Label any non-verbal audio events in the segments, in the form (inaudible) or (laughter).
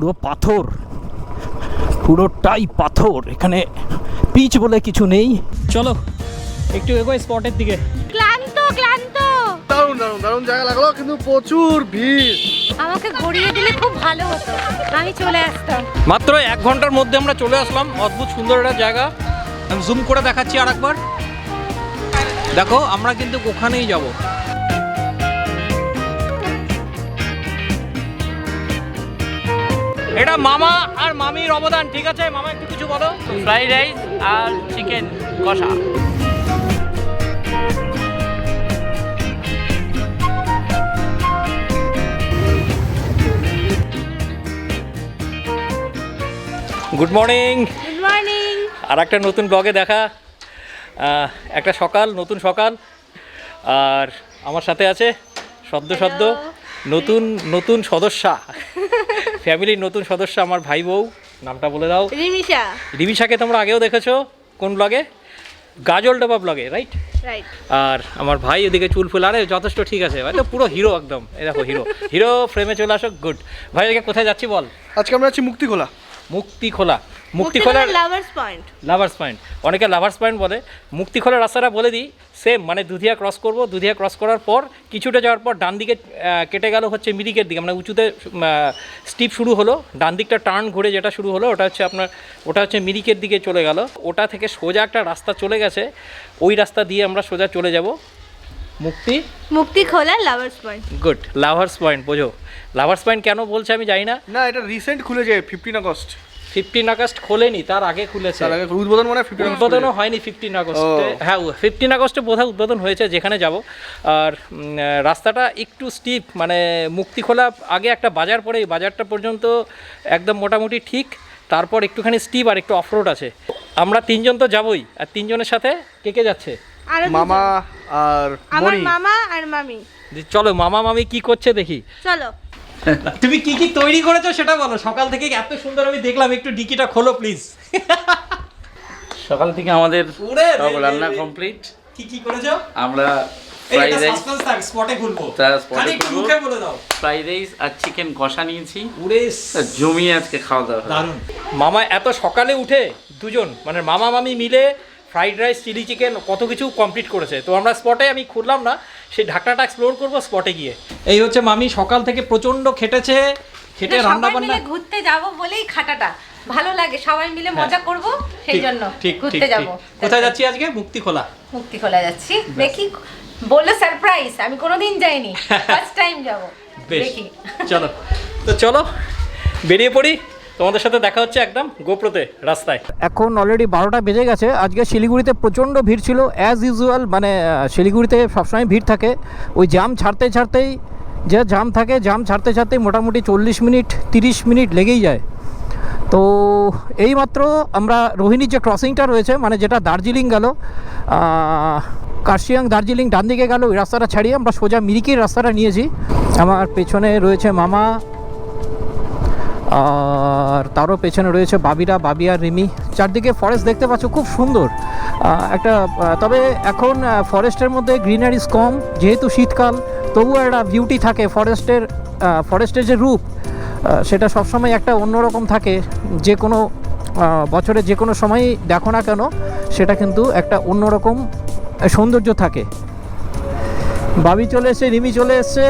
পুরো পাথর। পুরোটাই পাথর। এখানে পিচ বলে কিছু নেই। চলো একটু এগোয় স্পটের দিকে। ক্লান্ত ক্লান্ত। দারুণ দারুণ দারুণ জায়গা লাগল কিন্তু প্রচুর ভিড়। আমাকে গড়িয়ে দিলে খুব ভালো হতো। আমি চলে আসতাম। মাত্র এক ঘণ্টার মধ্যে আমরা চলে আসলাম। অদ্ভুত সুন্দর একটা জায়গা। আমি জুম করে দেখাচ্ছি আর একবার দেখো আমরা কিন্তু ওখানেই যাব। এটা মামা আর মামির অবদান ঠিক আছে? মামা একটু কিছু বলো? ফ্রাইড রাইস আর চিকেন কষা। গুড মর্নিং গুড মর্নিং আর একটা নতুন ব্লগে দেখা। একটা সকাল নতুন সকাল। আর আমার সাথে আছে সদ্য সদ্য নতুন নতুন সদস্যা। ফ্যামিলির নতুন সদস্য আমার ভাই বউ নামটা বলে দাও। রিমিশা। রিমিশাকে তোমরা আগেও দেখেছ? কোন ব্লগে গাজল ডোবা ব্লগে রাইট রাইট আর আমার ভাই ওদিকে চুল ফুল আরে যথেষ্ট ঠিক আছে ভাই তো পুরো হিরো একদম। এই দেখো হিরো হিরো ফ্রেমে চলে আসো গুড ভাই কোথায় যাচ্ছি বল? আজকে আমরা আছি মুক্তি খোলা মুক্তি খোলা মুক্তি খোলার লাভার্স পয়েন্ট লাভার্স পয়েন্ট অনেকে লাভার্স পয়েন্ট বলে। মুক্তি খোলার রাস্তাটা বলে দিই। সেম মানে দুধিয়া ক্রস করব। দুধিয়া ক্রস করার পর কিছুটা যাওয়ার পর ডান দিকে কেটে গেল হচ্ছে মিরিকের দিকে। মানে উঁচুতে স্টিপ শুরু হলো। ডান দিকটা টার্ন ঘুরে যেটা শুরু হলো ওটা হচ্ছে আপনার ওটা হচ্ছে মিরিকের দিকে চলে গেল। ওটা থেকে সোজা একটা রাস্তা চলে গেছে। ওই রাস্তা দিয়ে আমরা সোজা চলে যাব। মুক্তি? মুক্তি খোলা lovers point good lovers point বোঝো। লাভার্স পয়েন্ট কেন বলছে আমি জানি না। না এটা রিসেন্ট খুলেছে ফিফটিন আগস্ট। ফিফটিন আগস্ট খোলেনি তার আগে খুলেছে। উদ্বোধন মানে উদ্বোধনও হয়নি ফিফটিন আগস্টে। হ্যাঁ ফিফটিন আগস্টে বোধহয় উদ্বোধন হয়েছে যেখানে যাব। আর রাস্তাটা একটু স্টিপ মানে মুক্তি খোলা আগে একটা বাজার পড়ে এই বাজারটা পর্যন্ত একদম মোটামুটি ঠিক। তারপর একটুখানি স্টিপ আর একটু অফরোড আছে। আমরা তিনজন তো যাবই। আর তিনজনের সাথে কে কে যাচ্ছে? মামা আর মামা আর মামি। চলো মামা মামি কি করছে দেখি। চলো। তুমি কি কি তৈরি করেছ সেটা বলো। সকাল থেকে এত সুন্দর আমি দেখলাম একটু ডিকিটা খোলো প্লিজ সকাল থেকে আমাদের সব রান্না। কমপ্লিট কি কি করেছ? আমরা ফ্রাইড রাইস স্পটে খুলবো। তা spot এ খালি একটু খুলবো। মুখে বলে দাও। ফ্রাইড রাইস আর চিকেন কষা নিয়েছি। উরে তা জমিয়ে আজকে খাওয়া দাওয়া দারুণ। মামা এত সকালে উঠে দুজন মানে মামা মামি মিলে ফ্রাইড রাইস চিলি চিকেন কত কিছু কমপ্লিট করেছে। তো আমরা স্পটে আমি খুললাম না সেই ঢাকনাটা এক্সপ্লোর করব স্পটে গিয়ে। এই হচ্ছে মামি সকাল থেকে প্রচণ্ড খেটেছে খেটে রান্না বান্না ঘুরতে যাব বলেই খাটাটা। ভালো লাগে সবাই মিলে মজা করব সেই জন্য ঘুরতে যাব। কোথায় যাচ্ছি আজকে? মুক্তি খোলা মুক্তি খোলা যাচ্ছি দেখি বলল সারপ্রাইজ আমি কোনোদিন যাইনি। ফার্স্ট টাইম যাব। দেখি। চলো। তো চলো বেরিয়ে পড়ি। তোমাদের সাথে দেখা হচ্ছে একদম গোপ্রোতে রাস্তায়। এখন অলরেডি বারোটা বেজে গেছে। আজকে শিলিগুড়িতে প্রচণ্ড ভিড় ছিল। অ্যাজ ইউজুয়াল মানে শিলিগুড়িতে সবসময় ভিড় থাকে। ওই জাম ছাড়তে ছাড়তেই, যে জাম থাকে জাম ছাড়তে ছাড়তেই মোটামুটি চল্লিশ মিনিট, তিরিশ মিনিট লেগেই যায়। তো, এইমাত্র আমরা রোহিণীর যে ক্রসিংটা রয়েছে মানে যেটা দার্জিলিং গেল কার্শিয়াং দার্জিলিং ডান দিকে গেল, ওই রাস্তাটা ছাড়িয়ে আমরা সোজা মিরিকির রাস্তাটা নিয়েছি। আমার পেছনে রয়েছে মামা আর তারও পেছনে রয়েছে বাবিরা, বাবি আর রিমি। চারদিকে ফরেস্ট দেখতে পাচ্ছ, খুব সুন্দর। একটা তবে এখন ফরেস্টের মধ্যে গ্রিনারিজ কম, যেহেতু শীতকাল, তবুও একটা বিউটি থাকে। ফরেস্টের ফরেস্টের যে রূপ সেটা সবসময় একটা অন্যরকম থাকে। যে কোনো বছরে যে কোনো সময়ই দেখো না কেন, সেটা কিন্তু একটা অন্যরকম সৌন্দর্য থাকে। বাবি চলে এসছে, রিমি চলে এসছে।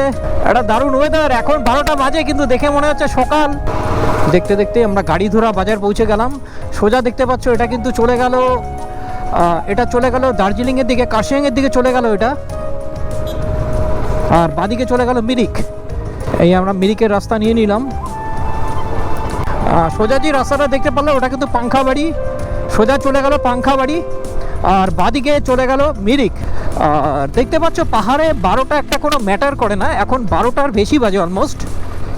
একটা দারুণ ওয়েদার এখন বারোটা বাজে, কিন্তু দেখে মনে হচ্ছে সকাল। দেখতে দেখতে আমরা গাড়ি ধরা বাজার পৌঁছে গেলাম। সোজা দেখতে পাচ্ছ, এটা কিন্তু চলে গেল এটা চলে গেল দার্জিলিংয়ের দিকে, কার্শিয়াংয়ের দিকে চলে গেল এটা। আর বাদিকে চলে গেল মিরিক। এই আমরা মিরিকের রাস্তা নিয়ে নিলাম। সোজা যে রাস্তাটা দেখতে পারলে ওটা কিন্তু পাংখা বাড়ি। সোজা চলে গেল পাংখা বাড়ি, আর বাদিকে চলে গেল মিরিক। দেখতে পাচ্ছ, পাহাড়ে বারোটা একটা কোনো ম্যাটার করে না, এখন বারোটার বেশি বাজে অলমোস্ট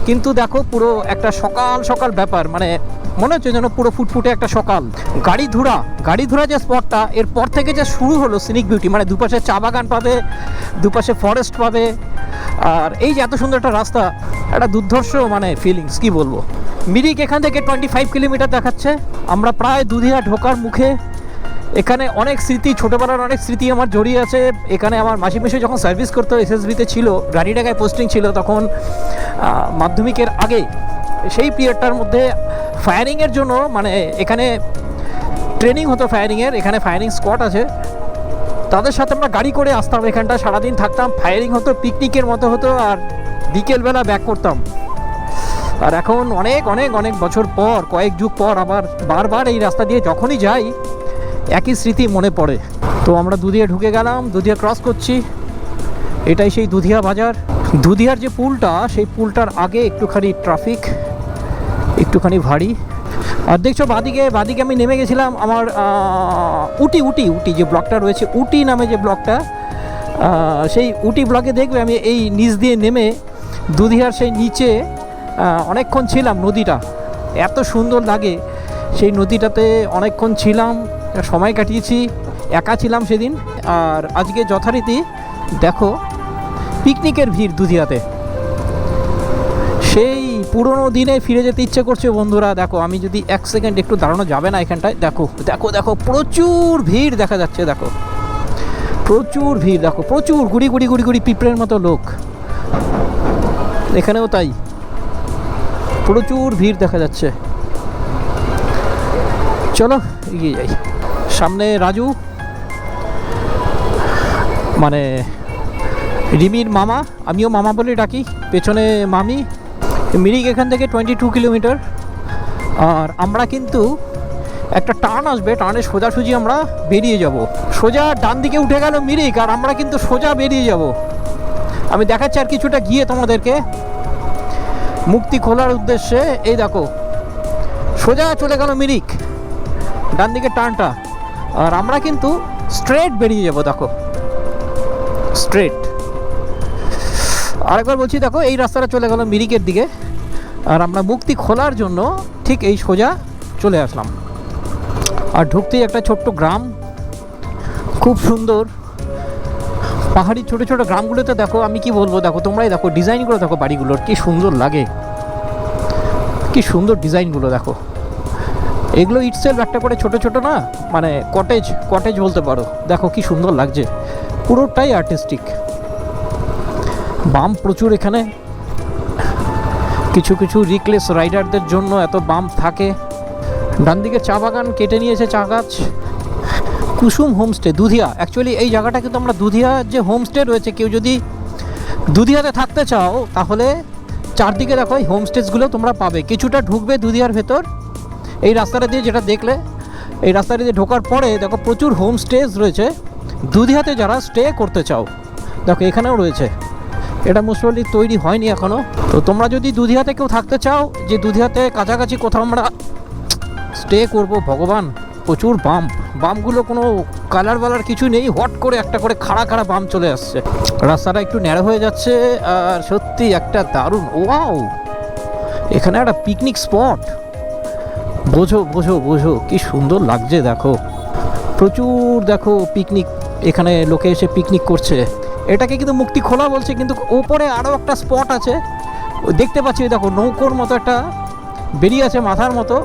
কিন্তু দেখো পুরো একটা সকাল সকাল ব্যাপার মানে মনে হচ্ছে যেন পুরো ফুটফুটে একটা সকাল। গাড়ি ধুরা গাড়ি ধুরা যে স্পটটা এরপর থেকে যে শুরু হলো সিনিক বিউটি মানে দুপাশে চা বাগান পাবে, দুপাশে ফরেস্ট পাবে, আর এই যে এত সুন্দর একটা রাস্তা, একটা দুর্ধর্ষ মানে ফিলিংস কি বলব? মিরিক এখান থেকে টোয়েন্টি ফাইভ কিলোমিটার দেখাচ্ছে, আমরা প্রায় দুধিয়া ঢোকার মুখে এখানে অনেক স্মৃতি, ছোটোবেলার অনেক স্মৃতি আমার জড়িয়ে আছে। এখানে আমার মাসি মেশে যখন সার্ভিস করতো এসএসবিতে ছিল, রানীডাঙ্গায় পোস্টিং ছিল তখন মাধ্যমিকের আগে। সেই পিরিয়ডটার মধ্যে ফায়ারিংয়ের জন্য মানে এখানে ট্রেনিং হতো ফায়ারিংয়ের এখানে ফায়ারিং স্কোয়াড আছে। তাদের সাথে আমরা গাড়ি করে আসতাম এখানটা, সারাদিন থাকতাম ফায়ারিং হতো পিকনিকের মতো হতো, আর বিকেলবেলা ব্যাক করতাম। আর এখন অনেক অনেক অনেক বছর পর, কয়েক যুগ পর আবার বারবার এই রাস্তা দিয়ে যখনই যাই একই স্মৃতি মনে পড়ে। তো আমরা দুধিয়া ঢুকে গেলাম, দুধিয়া ক্রস করছি। এটাই সেই দুধিয়া বাজার। দুধিয়ার যে পুলটা, সেই পুলটার আগে একটুখানি ট্রাফিক একটুখানি ভারী। আর দেখছ বাদিকে বাদিকে আমি নেমে গেছিলাম আমার উটি উটি উটি যে ব্লকটা রয়েছে, উটি নামে যে ব্লকটা সেই উটি ব্লকে দেখবে আমি এই নিচ দিয়ে নেমে দুধিয়ার সেই নিচে অনেকক্ষণ ছিলাম নদীটা। এত সুন্দর লাগে, সেই নদীটাতে অনেকক্ষণ ছিলাম। সময় কাটিয়েছি, একা ছিলাম সেদিন। আর আজকে যথারীতি দেখো, পিকনিকের ভিড় দুধিয়াতে সেই পুরনো দিনে ফিরে যেতে ইচ্ছে করছে বন্ধুরা, দেখো, আমি যদি এক সেকেন্ড একটু দাঁড়ানো যাবে না এখানটায়, দেখো দেখো দেখো, প্রচুর ভিড় দেখা যাচ্ছে, দেখো। প্রচুর ভিড়, দেখো, প্রচুর গুড়ি গুড়ি গুড়ি গুড়ি পিঁপড়ের মতো লোক। এখানেও তাই। প্রচুর ভিড় দেখা যাচ্ছে। চলো, এগিয়ে যাই। সামনে রাজু। মানে রিমির মামা, আমিও মামা বলে ডাকি, পেছনে মামি। মিরিক এখান থেকে টোয়েন্টি টু কিলোমিটার আর আমরা কিন্তু একটা টার্ন আসবে, টার্নে সোজাসুজি আমরা বেরিয়ে যাব। সোজা ডান দিকে উঠে গেল মিরিক, আর আমরা কিন্তু সোজা বেরিয়ে যাব। আমি দেখাচ্ছি আর কিছুটা গিয়ে তোমাদেরকে। মুক্তি খোলার উদ্দেশ্যে, এই দেখো, সোজা চলে গেল মিরিক। ডান দিকে টার্নটা। আর আমরা কিন্তু স্ট্রেট বেরিয়ে যাব, দেখো। স্ট্রেট আরেকবার বলছি, দেখো, এই রাস্তাটা চলে গেল মিরিকের দিকে। আর আমরা মুক্তি খোলার জন্য ঠিক এই সোজা চলে আসলাম। আর ঢুকতেই একটা ছোট্ট গ্রাম। খুব সুন্দর। পাহাড়ি ছোট ছোট গ্রামগুলোতে দেখো, আমি কি বলব, দেখো, তোমরাই দেখো, ডিজাইনগুলো দেখো, বাড়িগুলোর, কি সুন্দর লাগে। কি সুন্দর ডিজাইনগুলো দেখো। এগুলো ইটসেলফ একটা করে ছোট ছোট না মানে কটেজ কটেজ বলতে পারো। দেখো কি সুন্দর লাগছে। পুরোটাই আর্টিস্টিক বাম প্রচুর এখানে। কিছু কিছু রিকলেস রাইডারদের জন্য এত বাম থাকে। ডান দিকে চা বাগান কেটে নিয়েছে চা গাছ। কুসুম হোমস্টে দুধিয়া। অ্যাকচুয়ালি এই জায়গাটা কিন্তু আমরা দুধিয়া যে হোমস্টে রয়েছে, কেউ যদি দুধিয়াতে থাকতে চাও, তাহলে চারদিকে দেখো এই হোমস্টেজগুলো তোমরা পাবে। কিছুটা ঢুকবে দুধিয়ার ভেতর এই রাস্তাটা দিয়ে যেটা দেখলে, এই রাস্তাটা দিয়ে ঢোকার পরে দেখো প্রচুর হোমস্টেজ রয়েছে। দুধিয়াতে যারা স্টে করতে চাও, দেখো এখানেও রয়েছে। এটা মুসলি তৈরি হয়নি এখনও তো তোমরা যদি দুধিয়াতে কেউ থাকতে চাও, যে দুধিয়াতে কাছাকাছি কোথাও আমরা স্টে করব, ভগবান, প্রচুর বাম। বামগুলো কোনো কালার বালার কিছু নেই, হট করে একটা করে খাড়া খাড়া বাম চলে আসছে। রাস্তাটা একটু ন্যাড়ো হয়ে যাচ্ছে, আর সত্যি একটা দারুণ ওয়াও এখানে একটা পিকনিক স্পট বোঝো বোঝো বোঝো, কি সুন্দর লাগছে, দেখো। প্রচুর, দেখো পিকনিক এখানে লোকে এসে পিকনিক করছে। এটাকে কিন্তু মুক্তি খোলা বলছে, কিন্তু ওপরে আরও একটা স্পট আছে। দেখতে পাচ্ছি দেখো, নৌকোর মতো একটা বেরিয়ে আছে মাথার মতো।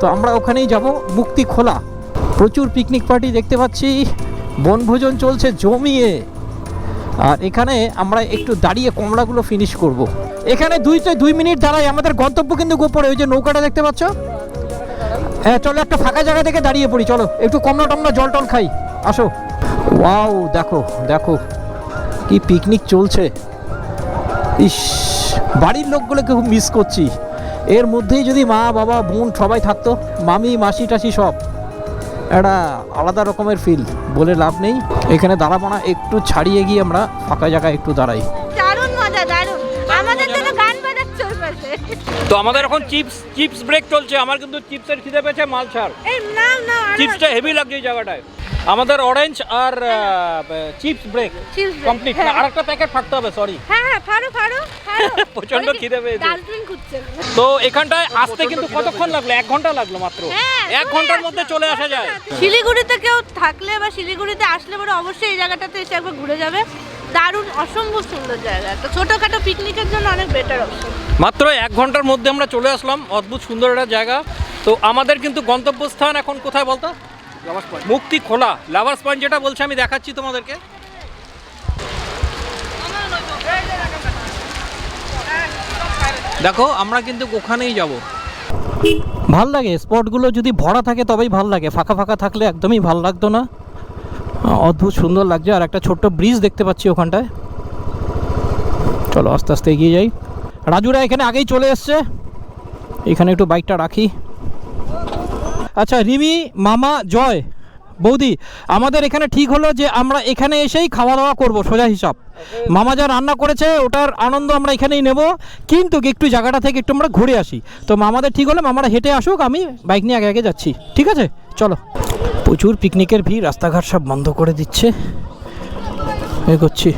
তো আমরা ওখানেই যাব, মুক্তি খোলা। প্রচুর পিকনিক পার্টি দেখতে পাচ্ছি। বনভোজন চলছে জমিয়ে। আর এখানে আমরা একটু দাঁড়িয়ে কমলাগুলো ফিনিশ করব। এখানে দুই দুই মিনিট দাঁড়াই, আমাদের গন্তব্য কিন্তু গোপরে ওই যে নৌকাটা দেখতে পাচ্ছ? হ্যাঁ চলো একটা ফাঁকা জায়গা থেকে দাঁড়িয়ে পড়ি, চলো। একটু কমলা টমলা জল টল খাই। আসো। ওয়াও, দেখো দেখো। কি পিকনিক চলছে। ইস, বাড়ির লোকগুলোকে খুব মিস করছি। এর মধ্যেই যদি মা, বাবা, বোন সবাই থাকতো, মামি, মাসি, টাসি সব। একটা আলাদা রকমের ফিল বলে লাভ নেই। এখানে দাঁড়াবো না, একটু ছাড়িয়ে গিয়ে আমরা ফাঁকা জায়গায় একটু দাঁড়াই। তো আমাদের এখন চিপস চিপস ব্রেক চলছে। আমার কিন্তু চিপসের খিদে পেয়েছে মাল ছাড়। চিপসটা হেভি লাগছে এই জায়গাটায়। আমাদের অরেঞ্জ আর চিপস ব্রেক কমপ্লিট হ্যাঁ। আর একটা প্যাকেট ফাটতে হবে সরি হ্যাঁ হ্যাঁ ফাড়ো ফাড়ো ফাড়ো। (laughs) প্রচণ্ড খিদে পেয়েছে। তো এখানটায় আসতে কিন্তু কতক্ষণ লাগল? এক ঘণ্টা লাগল মাত্র। হ্যাঁ, এক ঘণ্টার মধ্যে চলে আসা যায়। শিলিগুড়িতে কেউ থাকলে বা শিলিগুড়িতে আসলে পরে অবশ্যই এই জায়গাটাতে এসে একবার ঘুরে যাবে। দারুণ অসম্ভব সুন্দর জায়গা। একটা ছোটখাটো পিকনিকের জন্য অনেক বেটার অপশন মাত্র এক ঘণ্টার মধ্যে আমরা চলে আসলাম অদ্ভুত সুন্দর একটা জায়গা। তো আমাদের কিন্তু গন্তব্যস্থান এখন কোথায় বলতো? মুক্তি খোলা। লাভার্স পয়েন্ট যেটা বলছে আমি দেখাচ্ছি তোমাদেরকে। দেখো আমরা কিন্তু ওখানেই যাব। ভালো লাগে স্পটগুলো যদি ভরা থাকে তবেই ভালো লাগে। ফাঁকা ফাঁকা থাকলে একদমই ভালো লাগতো না। অদ্ভুত সুন্দর লাগছে, আর একটা ছোট্ট ব্রিজ দেখতে পাচ্ছি ওখানটায়। চলো আস্তে আস্তে এগিয়ে যাই। রাজুরা এখানে আগেই চলে এসছে। এখানে একটু বাইকটা রাখি। আচ্ছা রিমি, মামা, জয়। বৌদি, আমাদের এখানে ঠিক হলো যে আমরা এখানে এসেই খাওয়া দাওয়া করব, সোজা হিসাব। মামা যা রান্না করেছে, ওটার আনন্দ আমরা এখানেই নেব, কিন্তু একটু জায়গাটা থেকে একটু আমরা ঘুরে আসি। তো মামাদের ঠিক হলে মামারা হেঁটে আসুক, আমি বাইক নিয়ে আগে আগে যাচ্ছি। ঠিক আছে? চলো। প্রচুর পিকনিকের ভিড়, রাস্তাঘাট সব বন্ধ করে দিচ্ছে। এগোচ্ছি।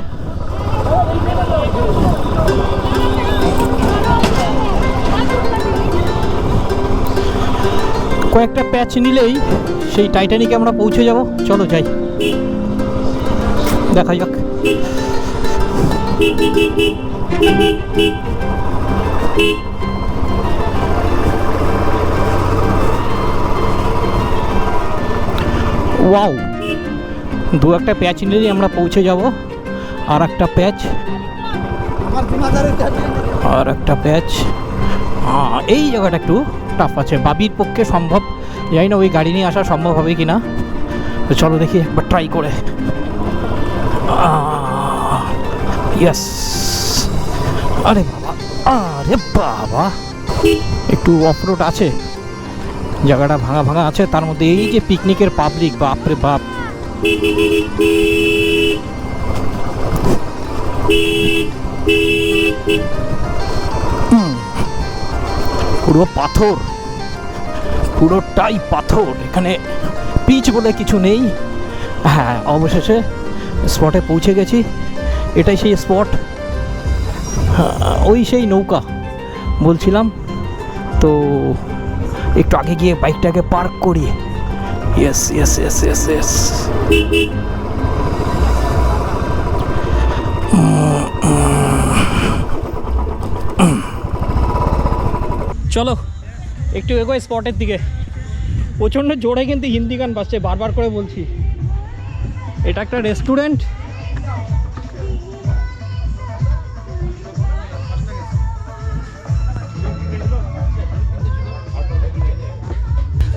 কয়েকটা প্যাচ নিলেই সেই টাইটানিকে আমরা পৌঁছে যাব। চলো যাই। দেখা যাক। ওয়াও দু একটা প্যাচ নিলেই আমরা পৌঁছে যাব। আর একটা প্যাচ আর একটা প্যাচ এই জায়গাটা একটু। টাফ আছে। বাবির পক্ষে সম্ভব। জানি না ওই গাড়ি নিয়ে আসা সম্ভব হবে কি না চলো দেখি একবার ট্রাই করে। আরে বাবা আরে বাবা। একটু অফরোড আছে। জায়গাটা ভাঙা ভাঙা আছে তার মধ্যে এই যে পিকনিকের পাবলিক বাপরে বাপ। হুম, পুরো পাথর। পুরোটাই পাথর। এখানে পিচ বলে কিছু নেই। হ্যাঁ অবশেষে স্পটে পৌঁছে গেছি। এটাই সেই স্পট। ওই সেই নৌকা, বলছিলাম। তো একটু আগে গিয়ে বাইকটাকে পার্ক করি। Yes yes yes yes yes চলো, একটু এগোয় স্পটের দিকে। প্রচণ্ড জোরে কিন্তু হিন্দি গান বাসছে বারবার করে বলছি। এটা একটা রেস্টুরেন্ট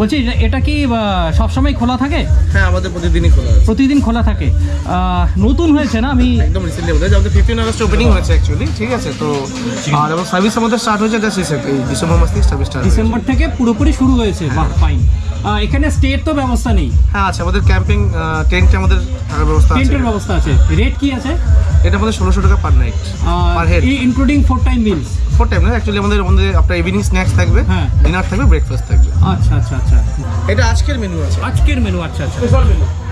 বলছি এটা কি সবসময় খোলা থাকে? হ্যাঁ আমাদের প্রতিদিনই খোলা আছে। প্রতিদিন খোলা থাকে। নতুন হয়েছে না? আমি একদম রিসেন্টলি আমাদের। আমাদের ফিফটিন আগস্ট ওপেনিং হয়েছে অ্যাকচুয়ালি ঠিক আছে? তো আর এবং সার্ভিস আমাদের স্টার্ট হয়েছে জাস্ট রিসেন্ট এই ডিসেম্বর মাস থেকে সার্ভিস স্টার্ট ডিসেম্বর থেকে পুরোপুরি শুরু হয়েছে বাহ ফাইন এখানে স্টের তো ব্যবস্থা নেই। হ্যাঁ আছে। আমাদের ক্যাম্পিং টেন্টে আমাদের থাকার ব্যবস্থা আছে। টেন্টের ব্যবস্থা আছে। রেট কি আছে? এটা আমাদের ষোলোশো টাকা per night Per head. Including four time meals four time না অ্যাকচুয়ালি আমাদের আমাদের আপনার ইভিনিং স্ন্যাক্স থাকবে হ্যাঁ। ডিনার থাকবে ব্রেকফাস্ট থাকবে। আচ্ছা আচ্ছা আচ্ছা। এটা আজকের মেনু আছে। আজকের মেনু আচ্ছা আচ্ছা।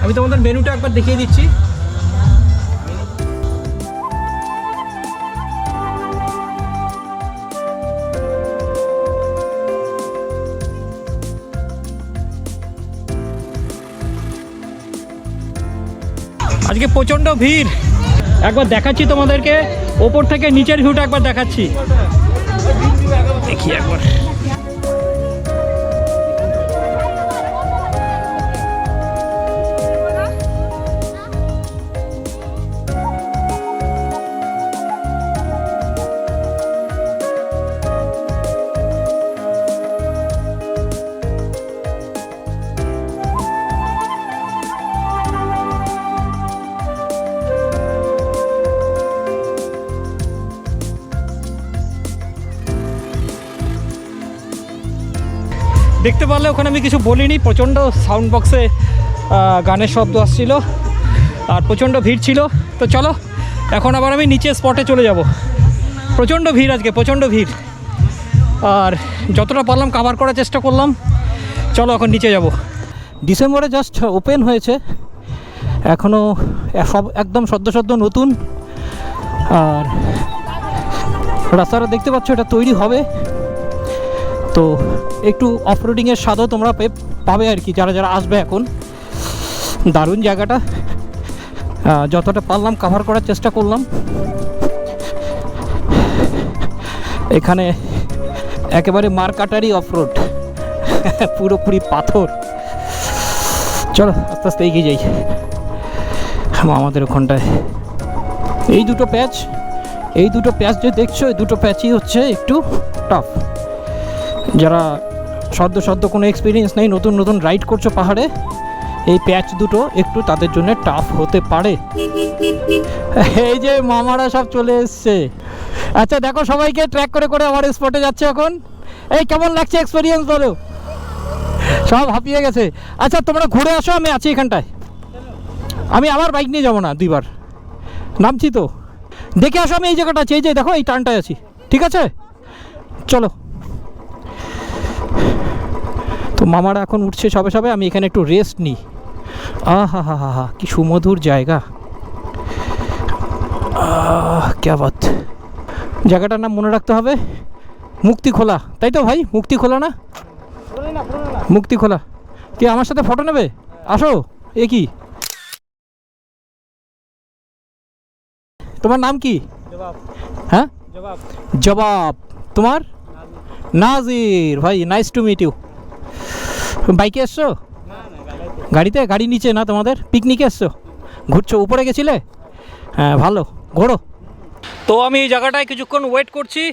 আমি তোমাদের মেনুটা একবার দেখিয়ে দিচ্ছি। আজকে প্রচণ্ড ভিড়। একবার দেখাচ্ছি তোমাদেরকে। ওপর থেকে নিচের ভিউটা একবার দেখাচ্ছি। দেখি একবার। দেখতে পারলে ওখানে আমি কিছু বলিনি, প্রচণ্ড সাউন্ড বক্সে গানের শব্দ আসছিল আর প্রচণ্ড ভিড় ছিল। তো চলো, এখন আবার আমি নিচে স্পটে চলে যাব। প্রচণ্ড ভিড় আজকে, প্রচণ্ড ভিড়। আর যতটা পারলাম কাভার করার চেষ্টা করলাম। চলো এখন নিচে যাব। ডিসেম্বরে জাস্ট ওপেন হয়েছে। এখনও সব একদম সদ্য সদ্য নতুন। আর রাস্তাটা দেখতে পাচ্ছ, এটা তৈরি হবে। তো একটু অফরোডিংয়ের স্বাদও তোমরা পাবে আর কি, যারা যারা আসবে এখন। দারুণ জায়গাটা। যতটা পারলাম কাভার করার চেষ্টা করলাম। এখানে একেবারে মার্কাটারি অফরোড (laughs) পুরোপুরি পাথর। চলো, আস্তে আস্তে এগিয়ে যাই। আমাদের ওখানটায়। এই দুটো প্যাচ এই দুটো প্যাচ যে দেখছ, এই দুটো প্যাচই হচ্ছে একটু টাফ যারা সদ্য সদ্য কোনো এক্সপিরিয়েন্স নেই, নতুন নতুন রাইড করছ পাহাড়ে, এই প্যাচ দুটো একটু তাদের জন্য টাফ হতে পারে। এই যে মামারা সব চলে এসছে। আচ্ছা দেখো সবাইকে ট্র্যাক করে করে আমার স্পটে যাচ্ছে এখন। এই কেমন লাগছে এক্সপিরিয়েন্স বলো? সব হাঁপিয়ে গেছে। আচ্ছা তোমরা ঘুরে আসো, আমি আছি এখানটায়। আমি আবার বাইক নিয়ে যাব না দুইবার। নামছি তো। দেখে আসো আমি এই জায়গাটা আছি, এই যে দেখো, এই টানটায় আছি। ঠিক আছে? চলো। তো মামারা এখন উঠছে সবে সবে আমি এখানে একটু রেস্ট নিই। আহা হা হা হা হা কি সুমধুর জায়গা। আহ ক্যা বাত। জায়গাটার নাম মনে রাখতে হবে মুক্তি খোলা। তাই তো ভাই মুক্তি খোলা না? মুক্তি খোলা। কি আমার সাথে ফটো নেবে? আসো এ কি? তোমার নাম কি? হ্যাঁ? জবাব। তোমার? নাজির। ভাই নাইস টু মিট ইউ বাইকে এসছো? গাড়িতে? গাড়ি নিচে না তোমাদের? পিকনিকে এসছো? ঘুরছো? উপরে গেছিলে? হ্যাঁ ভালো। ঘোরো। তো আমি এই জায়গাটায় কিছুক্ষণ ওয়েট করছি।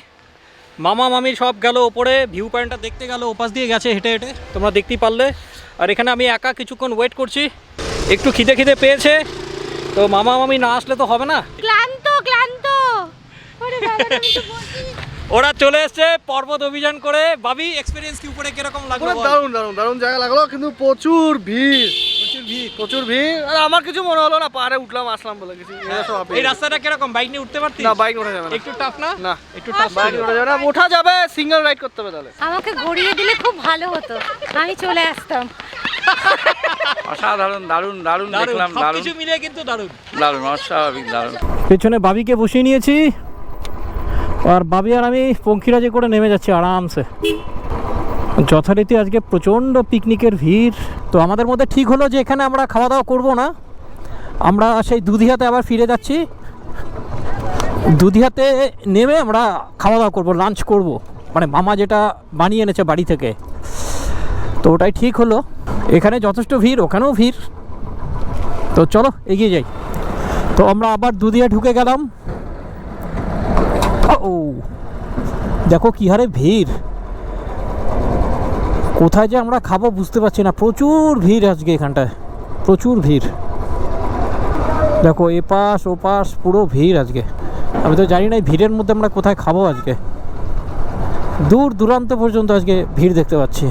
মামা মামি সব গেল ওপরে। ভিউ পয়েন্টটা দেখতে গেল ওপাশ দিয়ে গেছে হেঁটে হেঁটে। তোমরা দেখতেই পারলে। আর এখানে আমি একা কিছুক্ষণ ওয়েট করছি। একটু খিদে খিদে পেয়েছে। তো মামা মামি না আসলে তো হবে না? ক্লান্ত ক্লান্ত। ওরে চলে এসছে পর্বত অভিযান করে। বাবি এক্সপিরিয়েন্স কি উপরে কীরকম লাগল পুরো দারুণ দারুণ দারুণ জায়গা লাগল কিন্তু প্রচুর ভিড়। প্রচুর ভিড়। প্রচুর ভিড়। আর আমার কিছু মনে হলো না পাহাড়ে উঠলাম আসলাম বলে কিছু হাঁপিয়ে এই রাস্তাটা কীরকম? বাইক নিয়ে উঠতে পারতিস? না বাইক ওঠা যাবে না। একটু টাফ না? না। একটু টাফ বাইক ওঠা যাবে না। ওঠা যাবে সিঙ্গেল রাইড করতে হবে তাহলে। আমাকে গড়িয়ে দিলে খুব ভালো হতো। আমি চলে আসতাম। অসাধারণ দারুণ দারুণ দেখলাম দারুণ। সবকিছু মিলে কিন্তু দারুণ। দারুণ অস্বাভাবিক দারুণ। পেছনে বাবিকে বসিয়ে নিয়েছি। আর বাবি আর আমি পঙ্খিরাজে করে নেমে যাচ্ছি আরামসে। যথারীতি আজকে প্রচণ্ড পিকনিকের ভিড়। তো আমাদের মধ্যে ঠিক হলো যে এখানে আমরা খাওয়া দাওয়া করব না। আমরা সেই দুধিয়াতে আবার ফিরে যাচ্ছি। দুধিয়াতে নেমে আমরা খাওয়া দাওয়া করব লাঞ্চ করব। মানে মামা যেটা বানিয়ে এনেছে বাড়ি থেকে। তো ওটাই ঠিক হলো। এখানে যথেষ্ট ভিড়, ওখানেও ভিড়। তো চলো, এগিয়ে যাই। তো আমরা আবার দুধিয়া ঢুকে গেলাম। ও। দেখো কি হারে ভিড়। কোথায় যে আমরা খাব বুঝতে পারছি না। প্রচুর ভিড় আজকে এখানটায়। প্রচুর ভিড়। দেখো এপাশ ওপাশ পুরো ভিড় আজকে। আমি তো জানি না এই ভিড়ের মধ্যে আমরা কোথায় খাব আজকে। দূর দূরান্ত পর্যন্ত আজকে ভিড় দেখতে পাচ্ছি।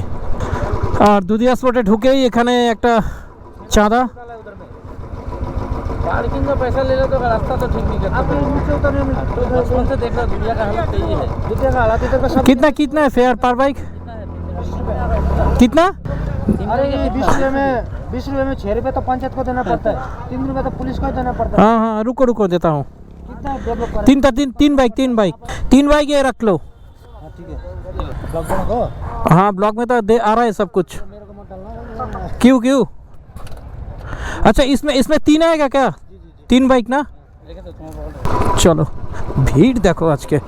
আর দুধিয়া স্পটে ঢুকেই এখানে একটা চাঁদা। पार्किंग का पैसा ले लो तो रास्ता तो ठीक नहीं करता। आप नीचे उतरने में बचपन से देख रहा दुनिया का हालत यही है। दुनिया का हालत इधर का सब कितना कितना है फेयर पर बाइक कितना? अरे बीस रुपए में बीस रुपए में छह रुपए तो पंचायत को देना पड़ता है। तीन रुपए तो पुलिस को देना पड़ता है। हाँ हाँ रुको रुको देता हूँ। तीन तीन तीन बाइक तीन बाइक तीन बाइक ये रख लो। हाँ है। हाँ ब्लॉक में तो दे आ रहा है सब कुछ। क्यों क्यों? अच्छा इसमें इसमें तीन आएगा क्या तीन बाइक ना चलो भीड़ देखो आज के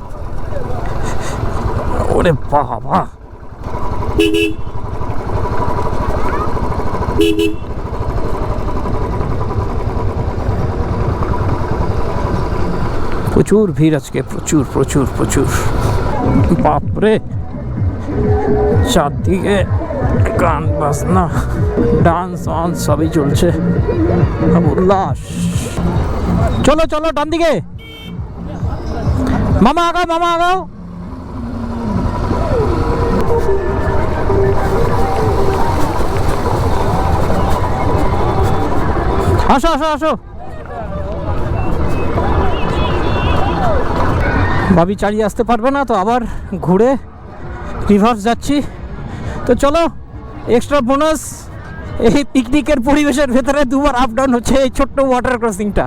ओरे बाबा প্রচুর ভিড় আজকে প্রচুর প্রচুর প্রচুর বাপরে চারদিকে গান, বাজনা ডান্স ওয়ান্স সবই চলছে। উল্লাস চলো চলো, ডান দিকে। মামা আগাও মামা আগাও। আসো আসো আসো। ভাবি চালিয়ে আসতে পারবে না, তো আবার ঘুরে রিভার্স যাচ্ছি। তো চলো। এক্সট্রা বোনাস এই পিকনিকের পরিবেশের ভেতরে দুবার আপ ডাউন হচ্ছে এই ছোট্ট ওয়াটার ক্রসিংটা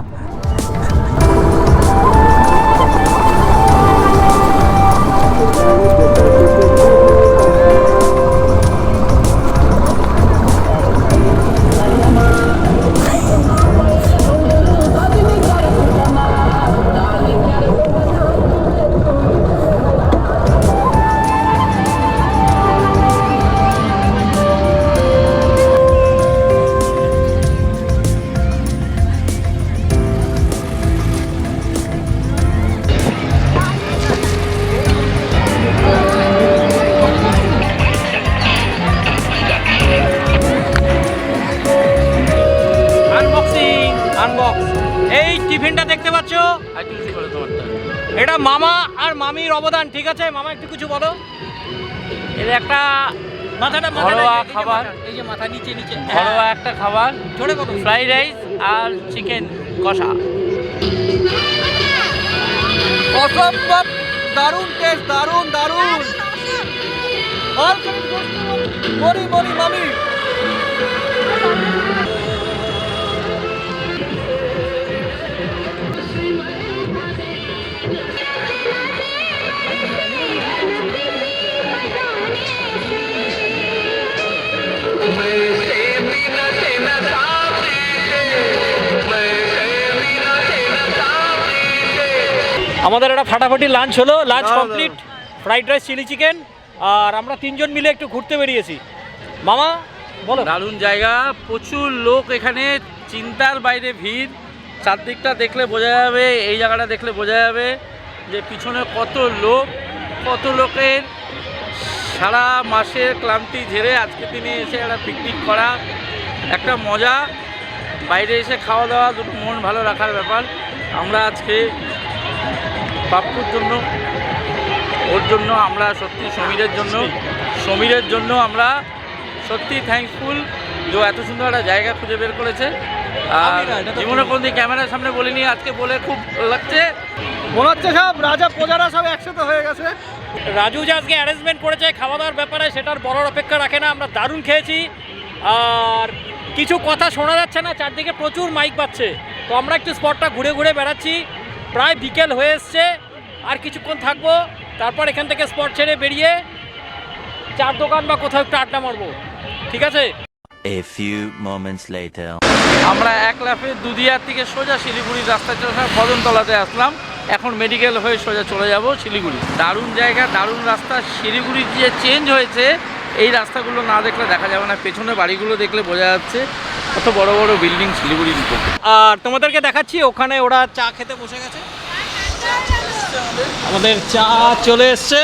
মামা আর মামির অবদান ঠিক আছে? মামা একটু কিছু বলো। এটা একটা মাথাটা ঘরোয়া খাবার। এই যে মাথা নিচে নিচে। ঘরোয়া একটা খাবার জোরে কত ফ্রাইড রাইস আর চিকেন কষা। অসম্ভব দারুণ টেস্ট দারুণ দারুণ। আর মরি মরি মামি। ফাটাফাটি লাঞ্চ হলো lunch complete fried rice chilli chicken আর আমরা তিনজন মিলে একটু ঘুরতে বেরিয়েছি। মামা বলো। দারুণ জায়গা প্রচুর লোক এখানে চিন্তার বাইরে ভিড়। চারদিকটা দেখলে বোঝা যাবে এই জায়গাটা দেখলে বোঝা যাবে যে পিছনে কত লোক কত লোকের সারা মাসের ক্লান্তি ঝেড়ে আজকে দিনে এসে একটা পিকনিক করা একটা মজা। বাইরে এসে খাওয়া দাওয়া দুটো মন ভালো রাখার ব্যাপার। আমরা আজকে পাপ্পুর জন্য ওর জন্য আমরা সত্যি সমীরের জন্য সমীরের জন্য আমরা সত্যি থ্যাঙ্কফুল যে এত সুন্দর একটা জায়গা খুঁজে বের করেছে। আর জীবনে। কোনদিন ক্যামেরার সামনে বলিনি আজকে বলে খুব ভালো লাগছে। মনে হচ্ছে সব রাজা প্রজারা সব একসাথে হয়ে গেছে। রাজু যে আজকে অ্যারেঞ্জমেন্ট করেছে খাওয়া দাওয়ার ব্যাপারে সেটার বড় অপেক্ষা রাখে না আমরা দারুণ খেয়েছি। আর কিছু কথা শোনা যাচ্ছে না চারদিকে প্রচুর মাইক পাচ্ছে তো আমরা একটু স্পটটা ঘুরে ঘুরে বেড়াচ্ছি। প্রায় বিকেল হয়ে এসছে। আর কিছুক্ষণ থাকব তারপর এখান থেকে স্পট ছেড়ে বেরিয়ে চার দোকান বা কোথাও একটু আড্ডা মারবো। ঠিক আছে? A few moments later. আমরা এক লাফে দুদিয়ার থেকে সোজা শিলিগুড়ির রাস্তা চলে কদমতলাতে আসলাম। এখন মেডিকেল হয়ে সোজা চলে যাব শিলিগুড়ি। দারুণ জায়গা দারুণ রাস্তা। শিলিগুড়ি যে চেঞ্জ হয়েছে এই রাস্তাগুলো না দেখলে দেখা যাবে না। পেছনে বাড়িগুলো দেখলে বোঝা যাচ্ছে। কত বড় বড় বিল্ডিং শিলিগুড়ির উপর। আর তোমাদেরকে দেখাচ্ছি ওখানে ওরা চা খেতে বসে গেছে। আমাদের চা চলে এসছে।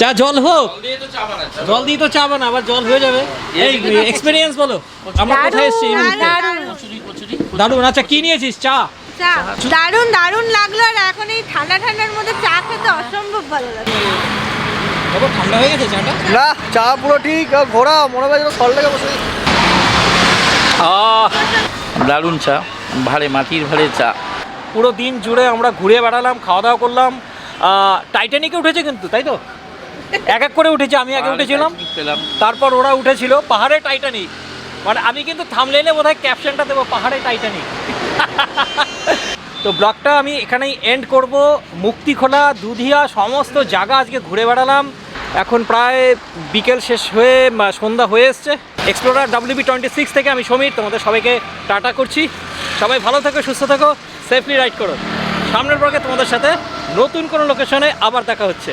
চা জল হোক। দিয়ে তো চা বানাচ্ছে জল। দিয়ে তো চা বানা আবার জল হয়ে যাবে। এই এক্সপিরিয়েন্স বলো। আমরা কোথায় এসেছি? দারুণ। আচ্ছা কি নিয়েছিস? চা। দারুণ দারুণ লাগল আর এখন এই ঠান্ডা ঠান্ডার মধ্যে চা খেতে অসম্ভব ভালো লাগে ঠান্ডা হয়ে গেছে চাটা? না চা পুরো ঠিক ঘোরা মনে হয় যেন সল লেগে বসে দারুণ চা ভারে মাটির ভারে চা। পুরো দিন জুড়ে আমরা ঘুরে বেড়ালাম খাওয়া দাওয়া করলাম। টাইটানিকে উঠেছে কিন্তু তাই তো? এক এক করে উঠেছে আমি আগে উঠেছিলাম। পেলাম। তারপর ওরা উঠেছিল পাহাড়ে টাইটানিক মানে আমি কিন্তু থামলেনে বোধহয় ক্যাপশনটা দেবো পাহাড়ে টাইটানিক তো ব্লগটা আমি এখানেই এন্ড করব। মুক্তিখোলা দুধিয়া সমস্ত জায়গা আজকে ঘুরে বেড়ালাম। এখন প্রায় বিকেল শেষ হয়ে সন্ধ্যা হয়ে এসছে। এক্সপ্লোরার ডাব্লিউবি টোয়েন্টি সিক্স থেকে আমি সমীর, তোমাদের সবাইকে টাটা করছি। সবাই ভালো থাকো, সুস্থ থাকো সেফলি রাইড করো। সামনের ব্লগে তোমাদের সাথে নতুন কোনো লোকেশনে আবার দেখা হচ্ছে।